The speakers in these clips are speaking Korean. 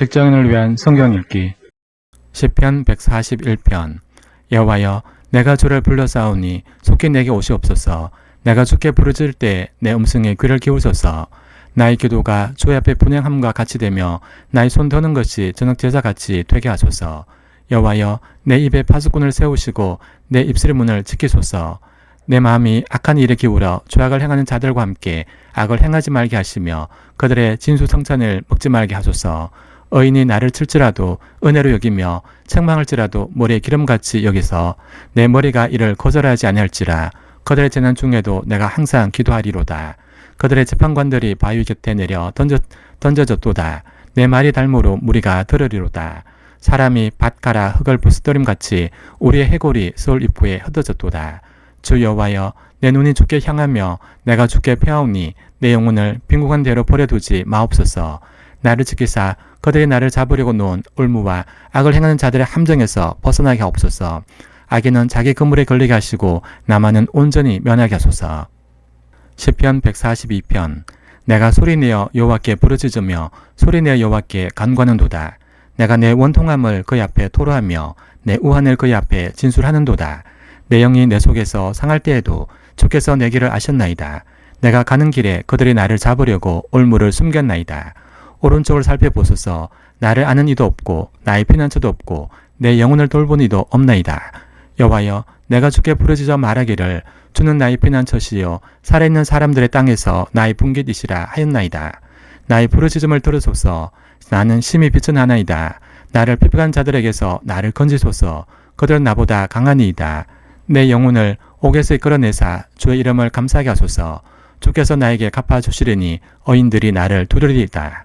직장인을 위한 성경 읽기. 시편 141편. 여호와여 내가 주를 불러싸오니 속히 내게 오시옵소서 내가 주께 부르짖을 때 내 음성에 귀를 기울소서. 나의 기도가 주 앞에 분양함과 같이 되며 나의 손 드는 것이 저녁 제사같이 되게 하소서. 여호와여 내 입에 파수꾼을 세우시고 내 입술의 문을 지키소서. 내 마음이 악한 일에 기울어 죄악을 행하는 자들과 함께 악을 행하지 말게 하시며 그들의 진수 성찬을 먹지 말게 하소서 의인이 나를 칠지라도 은혜로 여기며 책망할지라도 머리에 기름같이 여기서 내 머리가 이를 거절하지 아니할지라. 그들의 재난 중에도 내가 항상 기도하리로다. 그들의 재판관들이 바위 곁에 내려 던져, 던져졌도다. 내 말이 달무로 무리가 들으리로다. 사람이 밭 갈아 흙을 부스터림 같이 우리의 해골이 서울 입구에 흩어졌도다. 주 여호와여 내 눈이 주께 향하며 내가 주께 펴하오니 내 영혼을 빈궁한 대로 버려두지 마옵소서. 나를 지키사 그들이 나를 잡으려고 놓은 올무와 악을 행하는 자들의 함정에서 벗어나게 하옵소서. 악인은 자기 그물에 걸리게 하시고 나만은 온전히 면하게 하소서. 시편 142편. 내가 소리내어 여호와께 부르짖으며 소리내어 여호와께 간구하는도다. 내가 내 원통함을 그의 앞에 토로하며 내 우한을 그의 앞에 진술하는도다. 내 영이 내 속에서 상할 때에도 주께서 내 길을 아셨나이다. 내가 가는 길에 그들이 나를 잡으려고 올무를 숨겼나이다 오른쪽을 살펴보소서. 나를 아는 이도 없고 나의 피난처도 없고 내 영혼을 돌본 이도 없나이다. 여호와여 내가 주께 부르짖어 말하기를 주는 나의 피난처시요 살아있는 사람들의 땅에서 나의 분깃이시라 하였나이다. 나의 부르짖음을 들으소서. 나는 심히 비천하나이다. 나를 핍박한 자들에게서 나를 건지소서. 그들은 나보다 강하니이다. 내 영혼을 옥에서 이끌어내사 주의 이름을 감사하게 하소서. 주께서 나에게 갚아주시리니 어인들이 나를 두드리이다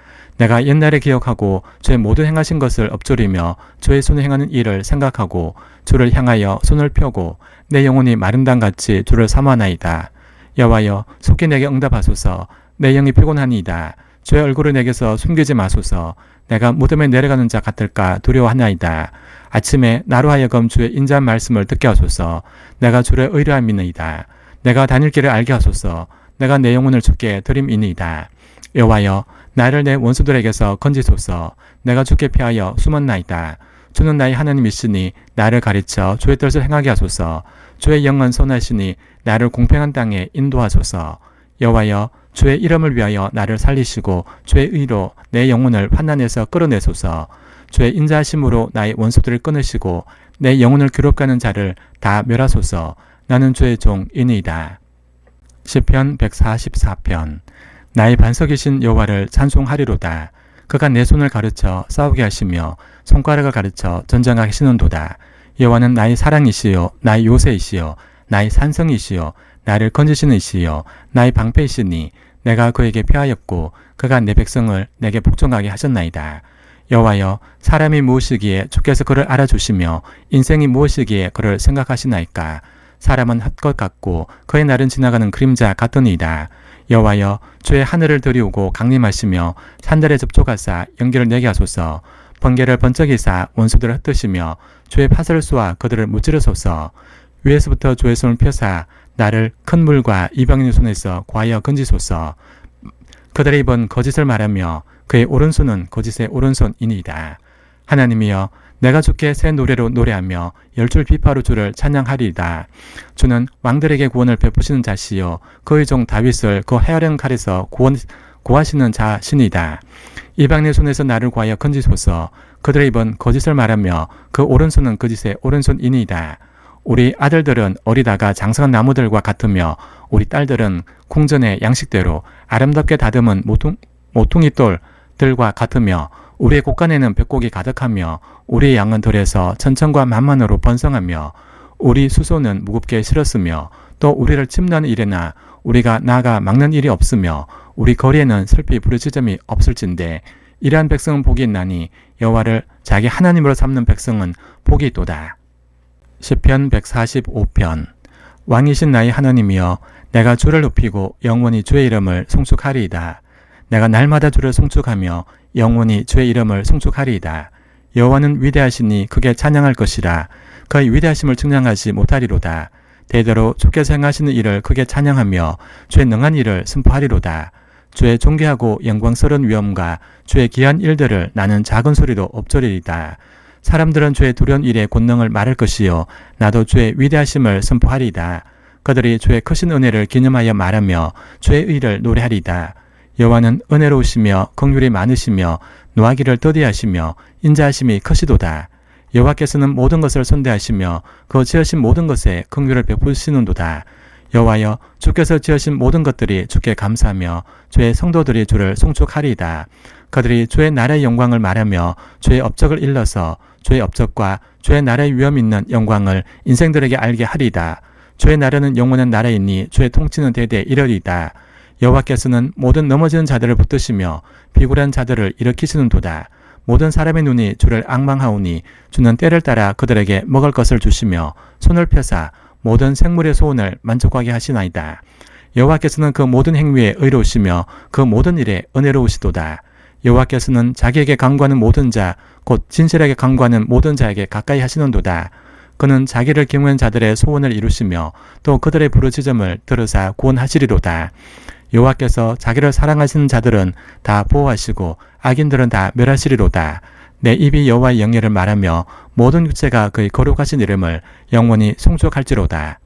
내가 옛날에 기억하고 주의 모든 행하신 것을 엎조리며 주의 손에 행하는 일을 생각하고 주를 향하여 손을 펴고 내 영혼이 마른 땅같이 주를 삼아나이다. 여호와여 속히 내게 응답하소서 내 영이 피곤하니이다. 주의 얼굴을 내게서 숨기지 마소서 내가 무덤에 내려가는 자 같을까 두려워하나이다. 아침에 나로 하여금 주의 인자한 말씀을 듣게 하소서 내가 주를 의뢰함이니이다. 내가 다닐 길을 알게 하소서 내가 내 영혼을 주께 드림이니이다. 여호와여 나를 내 원수들에게서 건지소서. 내가 주께 피하여 숨었나이다. 주는 나의 하나님이시니 나를 가르쳐 주의 뜻을 행하게 하소서. 주의 영은 선하시니 나를 공평한 땅에 인도하소서. 여호와여 주의 이름을 위하여 나를 살리시고 주의 의로 내 영혼을 환난에서 끌어내소서. 주의 인자하심으로 나의 원수들을 끊으시고 내 영혼을 괴롭가는 자를 다 멸하소서. 나는 주의 종이니이다. 시편 144편 나의 반석이신 여호와를 찬송하리로다. 그가 내 손을 가르쳐 싸우게 하시며 손가락을 가르쳐 전장하게 하시는도다. 여호와는 나의 사랑이시요 나의 요새이시요 나의 산성이시요 나를 건지시는 이시요 나의 방패이시니 내가 그에게 피하였고 그가 내 백성을 내게 복종하게 하셨나이다. 여호와여 사람이 무엇이기에 주께서 그를 알아주시며 인생이 무엇이기에 그를 생각하시나이까 사람은 헛것 같고 그의 날은 지나가는 그림자 같더니이다. 여호와여 주의 하늘을 들이우고 강림하시며 산들에 접촉하사 연기를 내게 하소서. 번개를 번쩍이사 원수들을 흩으시며 주의 파설을 쏘아 그들을 무찌르소서. 위에서부터 주의 손을 펴사 나를 큰 물과 이방인의 손에서 과하여 건지소서. 그들의 입은 거짓을 말하며 그의 오른손은 거짓의 오른손이니이다. 하나님이여 내가 주께 새 노래로 노래하며 열줄 비파로 주를 찬양하리이다. 주는 왕들에게 구원을 베푸시는 자시요 그의 종 다윗을 그 헤아령 칼에서 구원 구하시는 자신이다. 이방의 손에서 나를 구하여 건지소서. 그들의 입은 거짓을 말하며 그 오른손은 거짓의 오른손이니이다. 우리 아들들은 어리다가 장성한 나무들과 같으며 우리 딸들은 궁전의 양식대로 아름답게 다듬은 모퉁, 모퉁이 돌들과 같으며 우리의 곳간에는 벽곡이 가득하며 우리의 양은 들에서 천천과 만만으로 번성하며 우리 수소는 무겁게 실었으며 또 우리를 침노하는 일에나 우리가 나가 막는 일이 없으며 우리 거리에는 슬피 부르짖음이 없을진데 이러한 백성은 복이 있나니 여호와를 자기 하나님으로 삼는 백성은 복이 있도다. 시편 145편 왕이신 나의 하나님이여 내가 주를 높이고 영원히 주의 이름을 송축하리이다. 내가 날마다 주를 송축하며 영원히 주의 이름을 송축하리이다. 여호와는 위대하시니 크게 찬양할 것이라. 그의 위대하심을 측량하지 못하리로다. 대대로 주께서 행하시는 일을 크게 찬양하며 주의 능한 일을 선포하리로다. 주의 존귀하고 영광스러운 위엄과 주의 귀한 일들을 나는 작은 소리로 엎조리리다. 사람들은 주의 두려운 일의 권능을 말할 것이요 나도 주의 위대하심을 선포하리이다. 그들이 주의 크신 은혜를 기념하여 말하며 주의 의를 노래하리이다. 여호와는 은혜로우시며 긍휼이 많으시며 노하기를 더디하시며 인자하심이 크시도다. 여호와께서는 모든 것을 손대하시며 그 지으신 모든 것에 긍휼을 베푸시는도다. 여호와여 주께서 지으신 모든 것들이 주께 감사하며 주의 성도들이 주를 송축하리이다. 그들이 주의 나라의 영광을 말하며 주의 업적을 일러서 주의 업적과 주의 나라의 위엄 있는 영광을 인생들에게 알게 하리이다. 주의 나라는 영원한 나라이니 주의 통치는 대대 이러리이다. 여호와께서는 모든 넘어지는 자들을 붙드시며 비굴한 자들을 일으키시는도다. 모든 사람의 눈이 주를 악망하오니 주는 때를 따라 그들에게 먹을 것을 주시며 손을 펴사 모든 생물의 소원을 만족하게 하시나이다. 여호와께서는 그 모든 행위에 의로우시며 그 모든 일에 은혜로우시도다. 여호와께서는 자기에게 강구하는 모든 자, 곧 진실하게 강구하는 모든 자에게 가까이 하시는도다. 그는 자기를 경외한 자들의 소원을 이루시며 또 그들의 부르짖음을 들으사 구원하시리로다. 여호와께서 자기를 사랑하시는 자들은 다 보호하시고 악인들은 다 멸하시리로다. 내 입이 여호와의 영예를 말하며 모든 육체가 그의 거룩하신 이름을 영원히 송축할지로다.